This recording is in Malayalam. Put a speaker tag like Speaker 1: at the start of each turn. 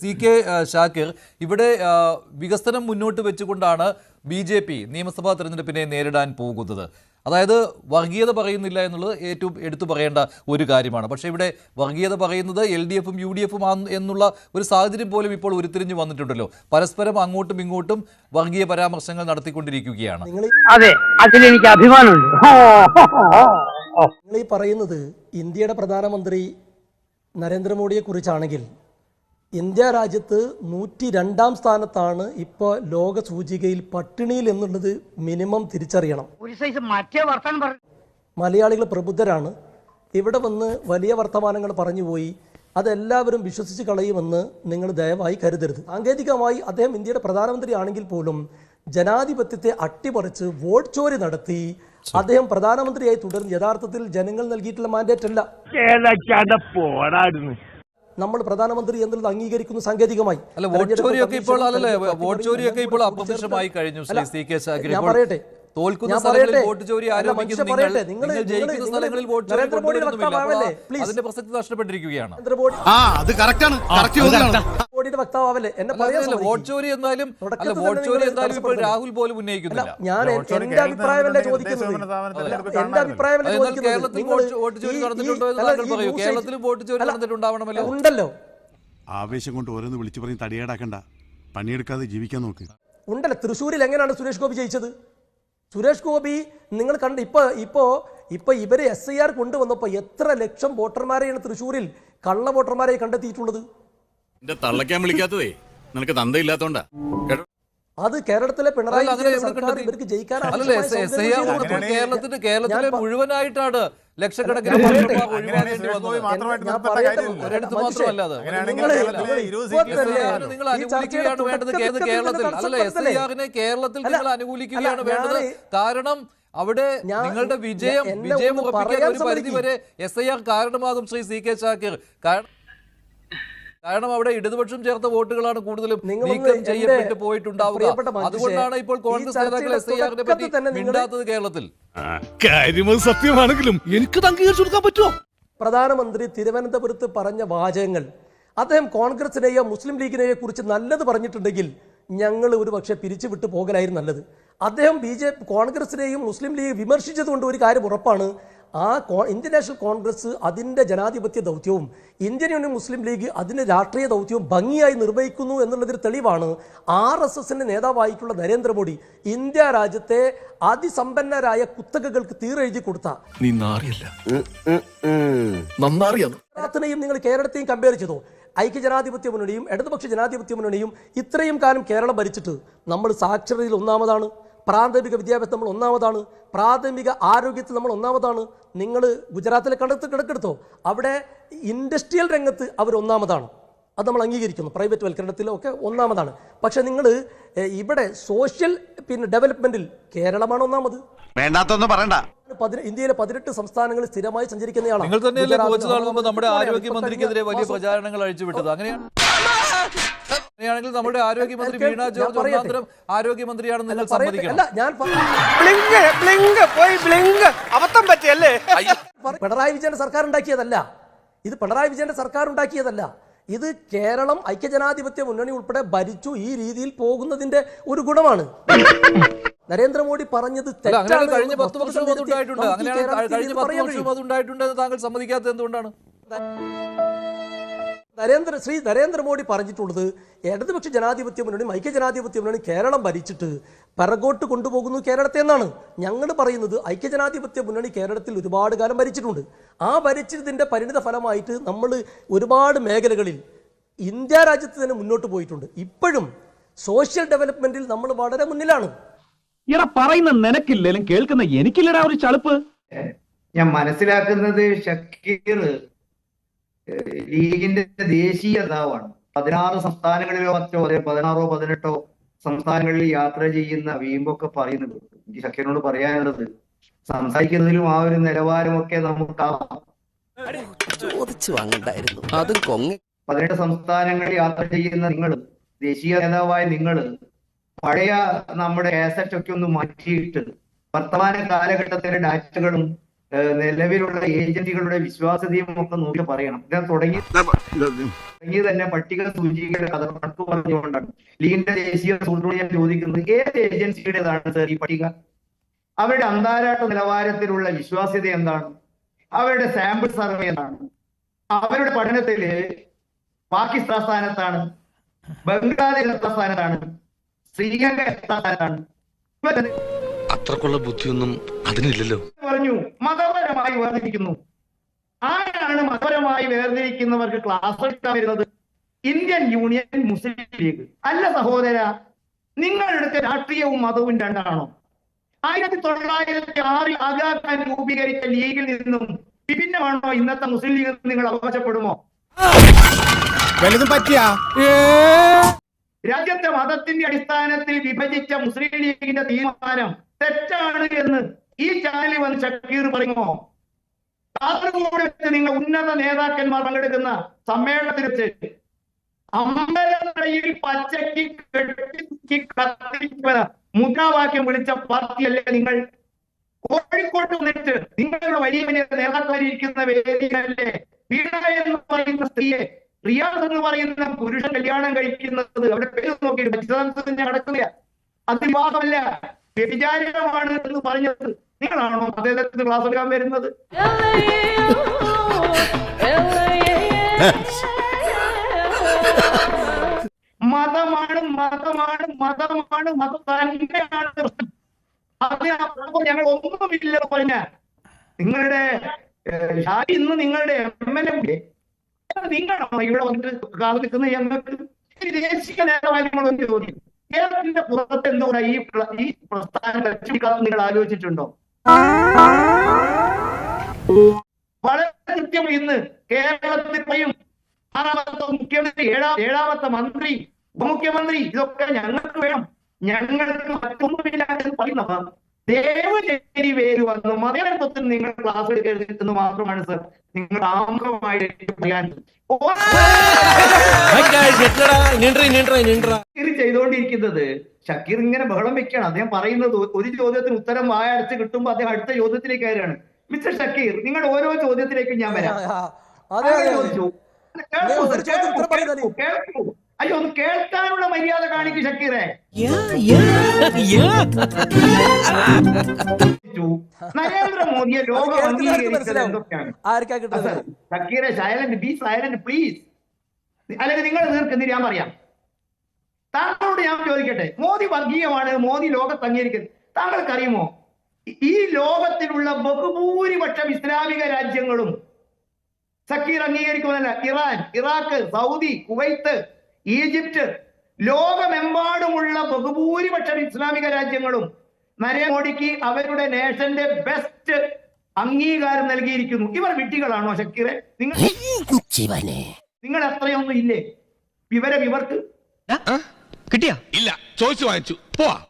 Speaker 1: സി കെ ഷാക്കിർ ഇവിടെ വികസനം മുന്നോട്ട് വെച്ചുകൊണ്ടാണ് ബി ജെ പി നിയമസഭാ തെരഞ്ഞെടുപ്പിനെ നേരിടാൻ പോകുന്നത്. അതായത് വർഗീയത പറയുന്നില്ല എന്നുള്ളത് ഏറ്റവും എടുത്തു പറയേണ്ട ഒരു കാര്യമാണ്. പക്ഷേ ഇവിടെ വർഗീയത പറയുന്നത് എൽ ഡി എഫും യു ഡി എഫും എന്നുള്ള ഒരു സാഹചര്യം പോലും ഇപ്പോൾ ഉരുത്തിരിഞ്ഞു വന്നിട്ടുണ്ടല്ലോ. പരസ്പരം അങ്ങോട്ടും ഇങ്ങോട്ടും വർഗീയ പരാമർശങ്ങൾ നടത്തിക്കൊണ്ടിരിക്കുകയാണ്.
Speaker 2: അതെ അതിലെനിക്ക് അഭിമാനമുണ്ട്.
Speaker 3: നിങ്ങൾ ഈ പറയുന്നത് ഇന്ത്യയുടെ പ്രധാനമന്ത്രി നരേന്ദ്രമോദിയെ കുറിച്ചാണെങ്കിൽ ഇന്ത്യ രാജ്യത്ത് നൂറ്റി രണ്ടാം സ്ഥാനത്താണ് ഇപ്പോൾ ലോക സൂചികയിൽ പട്ടിണിയിൽ എന്നുള്ളത് മിനിമം തിരിച്ചറിയണം. മലയാളികൾ പ്രബുദ്ധരാണ്. ഇവിടെ വന്ന് വലിയ വർത്തമാനങ്ങൾ പറഞ്ഞു പോയി. അതെല്ലാവരും വിശ്വസിച്ച് കളയുമെന്ന് നിങ്ങൾ ദയവായി കരുതരുത്. സാങ്കേതികമായി അദ്ദേഹം ഇന്ത്യയുടെ പ്രധാനമന്ത്രി ആണെങ്കിൽ പോലും ജനാധിപത്യത്തെ അട്ടിമറിച്ച് വോട്ട് ചോരി നടത്തി അദ്ദേഹം പ്രധാനമന്ത്രിയായി തുടർന്ന് യഥാർത്ഥത്തിൽ ജനങ്ങൾ നൽകിയിട്ടുള്ള മാൻഡേറ്റ് അല്ല. നമ്മൾ പ്രധാനമന്ത്രി എന്നുള്ളത് അംഗീകരിക്കുന്നു സാങ്കേതികമായി. ഞാൻ പറയട്ടെ.
Speaker 1: തോൽക്കുന്ന സ്ഥലങ്ങളിൽ. വോട്ട് ചോരി
Speaker 3: അല്ല,
Speaker 1: ആരോപിക്കുന്ന നിങ്ങൾ. ജയിക്കുന്ന സ്ഥലങ്ങളിൽ വോട്ട് ചോരി കൊണ്ടുവരുന്നുമില്ല. അതിന്റെ പ്രസക്തി നഷ്ടപ്പെട്ടിരിക്കുകയാണ്.
Speaker 4: ആ അത് കറക്റ്റാണ്.
Speaker 3: മോഡിയുടെ വക്താവല്ലേ എന്നെ പറയാൻ
Speaker 1: വോട്ട് ചോരി എന്നാലും വോട്ട് ചോരി എന്തായാലും ഇപ്പോൾ രാഹുൽ പോലും ഉന്നയിക്കുന്നില്ല.
Speaker 3: ഞാൻ എന്റെ അഭിപ്രായമല്ല ചോദിക്കുന്നത്? എന്റെ അഭിപ്രായമല്ല ചോദിക്കുന്നത്?
Speaker 1: കേരളത്തിൽ വോട്ട് വോട്ട് ചോരി നടന്നിട്ടുണ്ടോ എന്ന്
Speaker 3: അല്ല,
Speaker 1: താങ്കൾ
Speaker 3: ഈ
Speaker 1: പറയൂ
Speaker 3: ന്യൂസ്
Speaker 1: കേരളത്തിലും വോട്ട് ചോരി നടന്നിട്ടുണ്ടാവണമല്ലോ.
Speaker 3: ഉണ്ടല്ലോ.
Speaker 4: ആവേശം കൊണ്ട് ഓരോന്ന് വിളിച്ചു പറഞ്ഞ് തടിയേടാക്കണ്ട. പണിയെടുക്കാതെ ജീവിക്കാൻ നോക്ക്.
Speaker 3: ഉണ്ടല്ലോ. തൃശ്ശൂരിൽ എങ്ങനെയാണ് സുരേഷ് ഗോപി ജയിച്ചത്? സുരേഷ് ഗോപി നിങ്ങൾ കണ്ട് ഇപ്പൊ ഇപ്പോ ഇപ്പൊ ഇവർ എസ് ഐ ആർ കൊണ്ടുവന്നപ്പോ എത്ര ലക്ഷം വോട്ടർമാരെയാണ് തൃശ്ശൂരിൽ കള്ള വോട്ടർമാരെ കണ്ടെത്തിയിട്ടുള്ളത്?
Speaker 5: എന്റെ തള്ളക്കാൻ വിളിക്കാത്തതേ. നിനക്ക് തന്തയില്ലാത്തോണ്ടാ.
Speaker 3: അത് കേരളത്തിലെ പിണറായി? ഇവർക്ക് ജയിക്കാൻ.
Speaker 1: കേരളത്തിന്റെ കേരളത്തിലെ മുഴുവനായിട്ടാണ് ലക്ഷക്കണക്കിന് നിങ്ങൾ അനുകൂലിക്കുകയാണ് വേണ്ടത് കേരള കേരളത്തിൽ അല്ല എസ് ഐ ആറിനെ കേരളത്തിൽ നിങ്ങൾ അനുകൂലിക്കുകയാണ് വേണ്ടത്. കാരണം അവിടെ നിങ്ങളുടെ വിജയം വിജയം ഉറപ്പിക്കാൻ ഒരു പരിധി വരെ എസ് ഐ ആർ കാരണമാകും ശ്രീ സി കെ ചാക്കീർ കാരണം കാരണം അവിടെ ഇടതുപക്ഷം ചേർത്ത വോട്ടുകളാണ് കൂടുതലും നീക്കം ചെയ്യപ്പെട്ട് പോയിട്ടുണ്ടാവുക. അതുകൊണ്ടാണ് ഇപ്പോൾ കോൺഗ്രസ് നേതാക്കൾ എസ് ഐ ആറിനെ പറ്റി മിണ്ടാത്തത് കേരളത്തിൽ.
Speaker 4: സത്യമാണെങ്കിലും എനിക്ക് അംഗീകരിച്ചു കൊടുക്കാൻ പറ്റുമോ?
Speaker 3: പ്രധാനമന്ത്രി തിരുവനന്തപുരത്ത് പറഞ്ഞ വാചകങ്ങൾ. അദ്ദേഹം കോൺഗ്രസിനെയോ മുസ്ലിം ലീഗിനെയോ കുറിച്ച് നല്ലത് പറഞ്ഞിട്ടുണ്ടെങ്കിൽ ഞങ്ങൾ ഒരു പക്ഷേ പിരിച്ചുവിട്ട് പോകലായിരുന്നു നല്ലത്. അദ്ദേഹം ബി ജെ കോൺഗ്രസിനെയും മുസ്ലിം ലീഗ് വിമർശിച്ചതുകൊണ്ട് ഒരു കാര്യം ഉറപ്പാണ്. ആ കോ- ഇന്ത്യൻ നാഷണൽ കോൺഗ്രസ് അതിന്റെ ജനാധിപത്യ ദൗത്യവും ഇന്ത്യൻ യൂണിയൻ മുസ്ലിം ലീഗ് അതിന്റെ രാഷ്ട്രീയ ദൗത്യവും ഭംഗിയായി നിർവഹിക്കുന്നു എന്നുള്ളതൊരു തെളിവാണ് ആർ എസ് എസിന്റെ നേതാവായിട്ടുള്ള നരേന്ദ്രമോദി ഇന്ത്യ രാജ്യത്തെ അതിസമ്പന്നരായ കുത്തകകൾക്ക് തീരെഴുതി കൊടുത്ത.
Speaker 6: പ്രാർത്ഥനയും
Speaker 3: ഗുജറാത്തിനെയും നിങ്ങൾ കേരളത്തെയും കമ്പയർ ചെയ്തോ? ഐക്യജനാധിപത്യ മുന്നണിയും ഇടതുപക്ഷ ജനാധിപത്യ മുന്നണിയും ഇത്രയും കാലം കേരളം ഭരിച്ചിട്ട് നമ്മൾ സാക്ഷരതയിൽ ഒന്നാമതാണ്. പ്രാഥമിക വിദ്യാഭ്യാസം നമ്മൾ ഒന്നാമതാണ്. പ്രാഥമിക ആരോഗ്യത്തിൽ നമ്മൾ ഒന്നാമതാണ്. നിങ്ങൾ ഗുജറാത്തിലെ കണ്ടെത്ത് കിടക്കെടുത്തോ അവിടെ ഇൻഡസ്ട്രിയൽ രംഗത്ത് അവർ ഒന്നാമതാണ്. അത് നമ്മൾ അംഗീകരിക്കുന്നു. പ്രൈവറ്റ് വൽക്കരണത്തിലൊക്കെ ഒന്നാമതാണ്. പക്ഷെ നിങ്ങൾ ഇവിടെ സോഷ്യൽ പിന്നെ ഡെവലപ്മെന്റിൽ കേരളമാണ് ഒന്നാമത്.
Speaker 4: വേണ്ടാത്തൊന്നും പറയണ്ട.
Speaker 3: ഇന്ത്യയിലെ പതിനെട്ട് സംസ്ഥാനങ്ങളിൽ സ്ഥിരമായി സഞ്ചരിക്കുന്നയാളാണ്.
Speaker 1: നിങ്ങൾ തന്നെയല്ലേ കുറച്ചു നാൾ മുമ്പ് നമ്മുടെ
Speaker 3: ആരോഗ്യ
Speaker 1: ആരോഗ്യമന്ത്രിക്കെതിരെ വലിയ പ്രചാരണങ്ങൾ അഴിച്ചുവിട്ടത്. അങ്ങനെയാണ് അങ്ങനെയാണെങ്കിൽ നമ്മുടെ ആരോഗ്യമന്ത്രി
Speaker 3: മന്ത്രി
Speaker 1: വീണ ജോർജ്. ഒന്നാന്തരം ആരോഗ്യമന്ത്രിയാണെന്ന് നിങ്ങൾ. സമ്മതിക്കണം.
Speaker 3: പിണറായി വിജയന്റെ സർക്കാർ ഉണ്ടാക്കിയതല്ല ഇത് പിണറായി വിജയന്റെ സർക്കാർ ഉണ്ടാക്കിയതല്ല ഇത് കേരളം ഐക്യജനാധിപത്യ മുന്നണി ഉൾപ്പെടെ ഭരിച്ചു ഈ രീതിയിൽ പോകുന്നതിന്റെ ഒരു ഗുണമാണ്. നരേന്ദ്രമോദി പറഞ്ഞത്
Speaker 1: കഴിഞ്ഞ പത്ത് വർഷവും അതുണ്ടായിട്ടുണ്ട് അങ്ങനെയാണ് കഴിഞ്ഞ പത്ത് വർഷവും അതുണ്ടായിട്ടുണ്ട് താങ്കൾ സമ്മതിക്കാത്തത് എന്തുകൊണ്ടാണ്?
Speaker 3: നരേന്ദ്ര ശ്രീ നരേന്ദ്രമോദി പറഞ്ഞിട്ടുള്ളത് ഇടതുപക്ഷ ജനാധിപത്യ മുന്നണി ഐക്യജനാധിപത്യ മുന്നണി കേരളം ഭരിച്ചിട്ട് പിറകോട്ട് കൊണ്ടുപോകുന്നു കേരളത്തെ എന്നാണ്. ഞങ്ങൾ പറയുന്നത് ഐക്യ ജനാധിപത്യ മുന്നണി കേരളത്തിൽ ഒരുപാട് കാലം ഭരിച്ചിട്ടുണ്ട്. ആ ഭരിച്ചതിന്റെ പരിണിത ഫലമായിട്ട് നമ്മൾ ഒരുപാട് മേഖലകളിൽ ഇന്ത്യ രാജ്യത്ത് തന്നെ മുന്നോട്ട് പോയിട്ടുണ്ട്. ഇപ്പോഴും സോഷ്യൽ ഡെവലപ്മെന്റിൽ നമ്മൾ വളരെ മുന്നിലാണ്.
Speaker 7: ഇട പറയുന്ന നിനക്കില്ലേലും കേൾക്കുന്ന എനിക്കില്ലടാ ഒരു ചളുപ്പ്.
Speaker 8: ഞാൻ മനസ്സിലാക്കുന്നത് ഷക്കീർ ലീഗിന്റെ ദേശീയ നേതാവാണ്. പതിനാറ് സംസ്ഥാനങ്ങളിലോ മറ്റോ അതെ പതിനാറോ പതിനെട്ടോ സംസ്ഥാനങ്ങളിൽ യാത്ര ചെയ്യുന്ന വീമ്പൊക്കെ പറയുന്നത് എനിക്ക് ശക്തിനോട് പറയാനുള്ളത് സംസാരിക്കുന്നതിലും ആ ഒരു നിലവാരമൊക്കെ നമുക്ക്
Speaker 6: ചോദിച്ചു വാങ്ങണ്ടായിരുന്നു അതും കൊങ്ങ.
Speaker 8: പതിനെട്ട് സംസ്ഥാനങ്ങളിൽ യാത്ര ചെയ്യുന്ന നിങ്ങൾ ദേശീയ നേതാവായ നിങ്ങൾ പഴയ നമ്മുടെ കാസറ്റ് ഒക്കെ ഒന്ന് മാറ്റിയിട്ട് വർത്തമാന കാലഘട്ടത്തിലെ ഡാറ്റകളും നിലവിലുള്ള ഏജന്റുകളുടെ വിശ്വാസ്യതയും ഒക്കെ നോക്കി പറയണം. ഞാൻ തുടങ്ങി തുടങ്ങി തന്നെ പട്ടിക സൂചികയുടെ കഥ കണക്ക് പറഞ്ഞുകൊണ്ടാണ്. ലീഗിന്റെ ദേശീയ സുഹൃത്തോട് ഞാൻ ചോദിക്കുന്നത് ഏത് ഏജൻസിയുടേതാണ് സർ ഈ പട്ടിക? അവരുടെ അന്താരാഷ്ട്ര നിലവാരത്തിലുള്ള വിശ്വാസ്യത എന്താണ്? അവരുടെ സാമ്പിൾ സർവേ എന്താണ്? അവരുടെ പഠനത്തിൽ പാകിസ്ഥാൻ സ്ഥാനത്താണ് ബംഗ്ലാദേശ് എത്ര സ്ഥാനത്താണ് ശ്രീലങ്ക എത്ര സ്ഥാനത്താണ്?
Speaker 6: അത്രക്കുള്ള ബുദ്ധിയൊന്നും അതിനില്ലല്ലോ.
Speaker 8: പറഞ്ഞു മതപരമായി വേർതിരിക്കുന്നു. ആരാണ് മതപരമായി വേർതിരിക്കുന്നവർക്ക് ക്ലാസ് എടുക്കാൻ വരുന്നത്? Indian union Muslim league. അല്ല സഹോദര നിങ്ങളുടെ രാഷ്ട്രീയവും മതവും രണ്ടാണോ? ആയിരത്തി തൊള്ളായിരത്തി ആറിൽ ആഗാഖാൻ രൂപീകരിച്ച ലീഗിൽ നിന്നും വിഭിന്നമാണോ ഇന്നത്തെ മുസ്ലിം ലീഗ് നിങ്ങൾ അവകാശപ്പെടുമോ? രാജ്യത്തെ മതത്തിന്റെ അടിസ്ഥാനത്തിൽ വിഭജിച്ച മുസ്ലിം ലീഗിന്റെ തീരുമാനം തെറ്റാണ് എന്ന് ഈ ചാനലിൽ വന്ന് ഷക്കീർ പറയുമോ? കാസർഗോഡ് വെച്ച് നിങ്ങൾ ഉന്നത നേതാക്കന്മാർ പങ്കെടുക്കുന്ന സമ്മേളനത്തിൽ വെച്ച് അമ്പലനടയിൽ പച്ചക്ക് കെട്ടി കത്തിക്കുന്ന മുദ്രാവാക്യം വിളിച്ച പാർട്ടിയല്ലേ നിങ്ങൾ? കോഴിക്കോട്ട് വന്നിട്ട് നിങ്ങളുടെ വലിയ വലിയ നേതാക്കളായിരിക്കുന്ന വേദിയല്ലേ വീണ എന്ന് പറയുന്ന സ്ത്രീയെ റിയാസ് എന്ന് പറയുന്ന പുരുഷ കല്യാണം കഴിക്കുന്നത് അവിടെ പേര് നോക്കിയിട്ട് വിശദാംശത്തിൽ ഞാൻ നടക്കുന്നില്ല. അത് വിവാഹമല്ല വ്യഭിചാരമാണ് എന്ന് പറഞ്ഞത്. നിങ്ങളാണോ അദ്ദേഹത്തിന് ക്ലാസ് എടുക്കാൻ വരുന്നത്? മതമാണ് മതമാണ് മതമാണ് മതം ഞങ്ങൾ ഒന്നുമില്ല പറഞ്ഞ നിങ്ങളുടെ ഇന്ന് നിങ്ങളുടെ എം എൽ എ നിങ്ങളാണോ ഇവിടെ വന്നിട്ട് കാതു നിൽക്കുന്ന ഞങ്ങൾക്ക് ദേശീയ നേതാവായി നിങ്ങൾ ഒന്ന് ചോദിക്കും? കേരളത്തിന്റെ പുറത്ത് എന്തുകൊണ്ടാ ഈ പ്രസ്ഥാനം നിങ്ങൾ ആലോചിച്ചിട്ടുണ്ടോ? വളരെ കൃത്യം ഇന്ന് കേരളത്തിൽ ആറാമത്തെ മുഖ്യമന്ത്രി ഏഴാം ഏഴാമത്തെ മന്ത്രി ഉപമുഖ്യമന്ത്രി ഇതൊക്കെ ഞങ്ങൾക്ക് വേണം. ഞങ്ങൾക്ക് മറ്റൊന്നുമില്ല എന്ന് പറയുന്നവർ ദയവ് ചെയ്തി പേര് വന്നു മതേതത്വത്തിൽ നിങ്ങൾ ക്ലാസ് എടുക്കരുത് എന്ന് മാത്രമാണ് സർ നിങ്ങൾ ആമുഖമായി എനിക്ക് പറയാൻ ഷക്കീർ ചെയ്തുകൊണ്ടിരിക്കുന്നത് ഷക്കീർ ഇങ്ങനെ ബഹളം വെക്കുകയാണ് അദ്ദേഹം പറയുന്നത് ഒരു ചോദ്യത്തിന് ഉത്തരം വായടച്ച് കിട്ടുമ്പോ അദ്ദേഹം അടുത്ത ചോദ്യത്തിലേക്ക് കയറാണ് മിസ്റ്റർ ഷക്കീർ നിങ്ങൾ ഓരോ ചോദ്യത്തിലേക്കും ഞാൻ വരാം ചോദിച്ചു. കേൾക്കൂ,
Speaker 3: ചോദ്യം
Speaker 8: കേൾക്കൂ,
Speaker 3: ഉത്തരം പറയുന്നത്
Speaker 8: കേൾക്കൂ, കേൾക്കൂ. അയ്യോ ഒന്ന് കേൾക്കാനുള്ള മര്യാദ കാണിക്കും ഷക്കീറെ. നരേന്ദ്രമോദിയെ ലോകം അംഗീകരിച്ചത് എന്തൊക്കെയാണ്? ഷക്കീറെ സൈലന്റ് ബി സൈലന്റ് പ്ലീസ്. അല്ലെങ്കിൽ നിങ്ങൾ തീർക്കുന്നത് ഞാൻ പറയാം? താങ്കളോട് ഞാൻ ചോദിക്കട്ടെ മോദി വർഗീയമാണ് മോദി ലോകത്ത് അംഗീകരിക്കുന്നത് താങ്കൾക്കറിയുമോ? ഈ- ഈ ലോകത്തിലുള്ള ബഹുഭൂരിപക്ഷം ഇസ്ലാമിക രാജ്യങ്ങളും Zakir അംഗീകരിക്കുന്നതല്ല Iran Iraq Saudi Kuwait Egypt ലോകമെമ്പാടുമുള്ള ബഹുഭൂരിപക്ഷം ഇസ്ലാമിക രാജ്യങ്ങളും നരേന്ദ്രമോദിക്ക് അവരുടെ നേഷന്റെ ബെസ്റ്റ് അംഗീകാരം നൽകിയിരിക്കുന്നു. ഇവർ വിട്ടികളാണോ ശക്കീറെ? നിങ്ങൾ നിങ്ങൾ എത്രയൊന്നും ഇല്ലേ? വിവരം ഇവർക്ക്
Speaker 2: കിട്ടിയാ? ഇല്ല ചോദിച്ചു വാങ്ങിച്ചു. പോവാ.